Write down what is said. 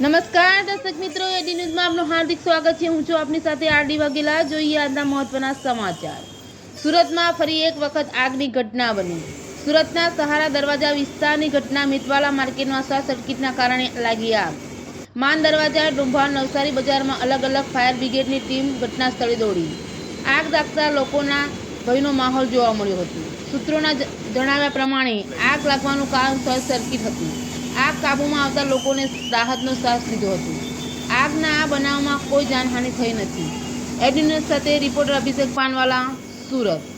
નમસ્કાર, દર્શક મિત્રો, એડી ન્યૂઝમાં આપનું હાર્દિક સ્વાગત છે. હું છું આપની સાથે આરડી વાઘેલા. જોઈએ આજના મહત્વના સમાચાર. સુરતમાં ફરી એક વખત આગની ઘટના બની. સુરતના સહારા દરવાજા વિસ્તારની ઘટના મિતવાલા માર્કેટમાં શોર્ટ સર્કિટના કારણે લાગી આગ. માન દરવાજા ડુંભા નવસારી બજારમાં અલગ અલગ ફાયર બ્રિગેડની ટીમ ઘટના સ્થળે દોડી. આગ દાખતા લોકોના ભયનો માહોલ જોવા મળ્યો હતો. સૂત્રોના જણાવ્યા પ્રમાણે, આગ લાગવાનું કારણ શોર્ટ સર્કિટ હતું. આગ કાબૂમાં આવતા લોકોને રાહતનો શ્વાસ લીધો હતો. આગના આ બનાવમાં કોઈ જાનહાનિ થઈ નથી. એડિનસ સાથે રિપોર્ટર અભિષેક પાનવાલા, સુરત.